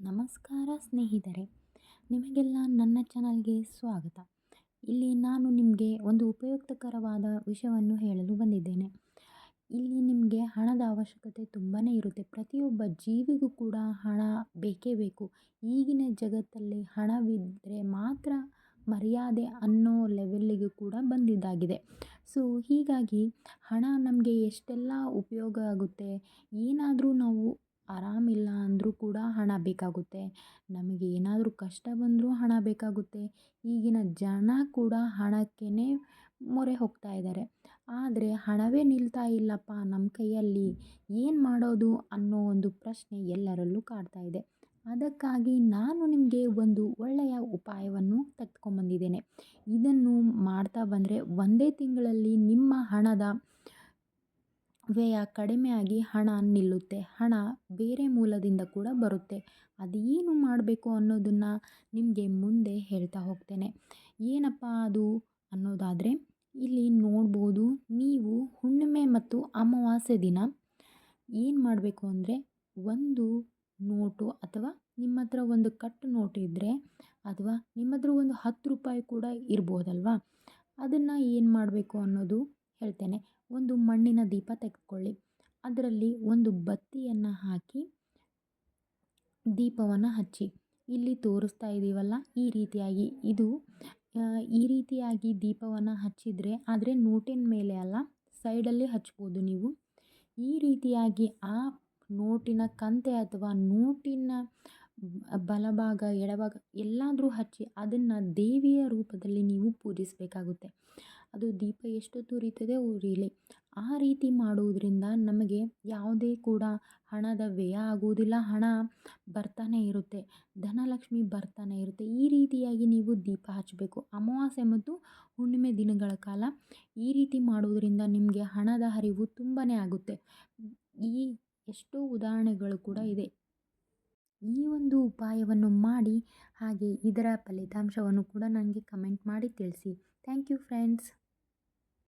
ನಮಸ್ಕಾರ ಸ್ನೇಹಿತರೆ, ನಿಮಗೆಲ್ಲ ನನ್ನ ಚಾನಲ್ಗೆ ಸ್ವಾಗತ. ಇಲ್ಲಿ ನಾನು ನಿಮಗೆ ಒಂದು ಉಪಯುಕ್ತಕರವಾದ ವಿಷಯವನ್ನು ಹೇಳಲು ಬಂದಿದ್ದೇನೆ. ಇಲ್ಲಿ ನಿಮಗೆ ಹಣದ ಅವಶ್ಯಕತೆ ತುಂಬಾ ಇರುತ್ತೆ. ಪ್ರತಿಯೊಬ್ಬ ಜೀವಿಗೂ ಕೂಡ ಹಣ ಬೇಕೇ ಬೇಕು. ಈಗಿನ ಜಗತ್ತಲ್ಲಿ ಹಣವಿದ್ದರೆ ಮಾತ್ರ ಮರ್ಯಾದೆ ಅನ್ನೋ ಲೆವೆಲ್ಲಿಗೂ ಕೂಡ ಬಂದಿದ್ದಾಗಿದೆ. ಸೊ, ಹೀಗಾಗಿ ಹಣ ನಮಗೆ ಎಷ್ಟೆಲ್ಲ ಉಪಯೋಗ ಆಗುತ್ತೆ, ಏನಾದರೂ ನಾವು ಆರಾಮಿಲ್ಲ ಅಂದರೂ ಕೂಡ ಹಣ ಬೇಕಾಗುತ್ತೆ. ನಮಗೆ ಏನಾದರೂ ಕಷ್ಟ ಬಂದರೂ ಹಣ ಬೇಕಾಗುತ್ತೆ. ಈಗಿನ ಜನ ಕೂಡ ಹಣಕ್ಕೇ ಮೊರೆ ಹೋಗ್ತಾ ಇದ್ದಾರೆ. ಆದರೆ ಹಣವೇ ನಿಲ್ತಾ ಇಲ್ಲಪ್ಪ ನಮ್ಮ ಕೈಯಲ್ಲಿ. ಏನು ಮಾಡೋದು ಅನ್ನೋ ಒಂದು ಪ್ರಶ್ನೆ ಎಲ್ಲರಲ್ಲೂ ಕಾಡ್ತಾ ಇದೆ. ಅದಕ್ಕಾಗಿ ನಾನು ನಿಮಗೆ ಒಂದು ಒಳ್ಳೆಯ ಉಪಾಯವನ್ನು ತೆಗೆದುಕೊಂಬಂದಿದ್ದೇನೆ ಇದನ್ನು ಮಾಡ್ತಾ ಬಂದರೆ ಒಂದೇ ತಿಂಗಳಲ್ಲಿ ನಿಮ್ಮ ಹಣದ ವ್ಯಯ ಕಡಿಮೆಯಾಗಿ ಹಣ ನಿಲ್ಲುತ್ತೆ. ಹಣ ಬೇರೆ ಮೂಲದಿಂದ ಕೂಡ ಬರುತ್ತೆ. ಅದೇನು ಮಾಡಬೇಕು ಅನ್ನೋದನ್ನು ನಿಮಗೆ ಮುಂದೆ ಹೇಳ್ತಾ ಹೋಗ್ತೇನೆ. ಏನಪ್ಪ ಅದು ಅನ್ನೋದಾದರೆ, ಇಲ್ಲಿ ನೋಡ್ಬೋದು ನೀವು ಹುಣ್ಣಿಮೆ ಮತ್ತು ಅಮಾವಾಸ್ಯೆ ದಿನ ಏನು ಮಾಡಬೇಕು ಅಂದರೆ, ಒಂದು ನೋಟು ಅಥವಾ ನಿಮ್ಮ ಹತ್ರ ಒಂದು ಕಟ್ಟು ನೋಟ್ ಇದ್ದರೆ ಅಥವಾ ನಿಮ್ಮ ಹತ್ರ ಒಂದು ಹತ್ತು ರೂಪಾಯಿ ಕೂಡ ಇರ್ಬೋದಲ್ವಾ? ಅದನ್ನು ಏನು ಮಾಡಬೇಕು ಅನ್ನೋದು ಹೇಳ್ತೇನೆ. ಒಂದು ಮಣ್ಣಿನ ದೀಪ ತೆಗೆದುಕೊಳ್ಳಿ. ಅದರಲ್ಲಿ ಒಂದು ಬತ್ತಿಯನ್ನು ಹಾಕಿ ದೀಪವನ್ನು ಹಚ್ಚಿ. ಇಲ್ಲಿ ತೋರಿಸ್ತಾ ಇದ್ದೀವಲ್ಲ ಈ ರೀತಿಯಾಗಿ ಇದು ಈ ರೀತಿಯಾಗಿ ದೀಪವನ್ನು ಹಚ್ಚಿದರೆ, ಆದರೆ ನೋಟಿನ ಮೇಲೆ ಅಲ್ಲ, ಸೈಡಲ್ಲಿ ಹಚ್ಬೋದು ನೀವು. ಈ ರೀತಿಯಾಗಿ ಆ ನೋಟಿನ ಕಂತೆ ಅಥವಾ ನೋಟಿನ ಬಲಭಾಗ, ಎಡಭಾಗ ಎಲ್ಲಾದರೂ ಹಚ್ಚಿ, ಅದನ್ನು ದೇವಿಯ ರೂಪದಲ್ಲಿ ನೀವು ಪೂಜಿಸಬೇಕಾಗುತ್ತೆ. ಅದು ದೀಪ ಎಷ್ಟೊತ್ತು ಉರಿತದೆ ಉರಿಲಿ. ಆ ರೀತಿ ಮಾಡುವುದರಿಂದ ನಮಗೆ ಯಾವುದೇ ಕೂಡ ಹಣದ ವ್ಯಯ ಆಗುವುದಿಲ್ಲ, ಹಣ ಬರ್ತಾನೆ ಇರುತ್ತೆ, ಧನಲಕ್ಷ್ಮಿ ಬರ್ತಾನೆ ಇರುತ್ತೆ. ಈ ರೀತಿಯಾಗಿ ನೀವು ದೀಪ ಹಚ್ಚಬೇಕು. ಅಮಾವಾಸ್ಯೆ ಮತ್ತು ಹುಣ್ಣಿಮೆ ದಿನಗಳ ಕಾಲ ಈ ರೀತಿ ಮಾಡುವುದರಿಂದ ನಿಮಗೆ ಹಣದ ಹರಿವು ತುಂಬಾ ಆಗುತ್ತೆ. ಈ ಎಷ್ಟೋ ಉದಾಹರಣೆಗಳು ಕೂಡ ಇದೆ. ಈ ಒಂದು ಉಪಾಯವನ್ನು ಮಾಡಿ ಹಾಗೆ ಇದರ ಫಲಿತಾಂಶವನ್ನು ಕೂಡ ನನಗೆ ಕಮೆಂಟ್ ಮಾಡಿ ತಿಳಿಸಿ. Thank you friends.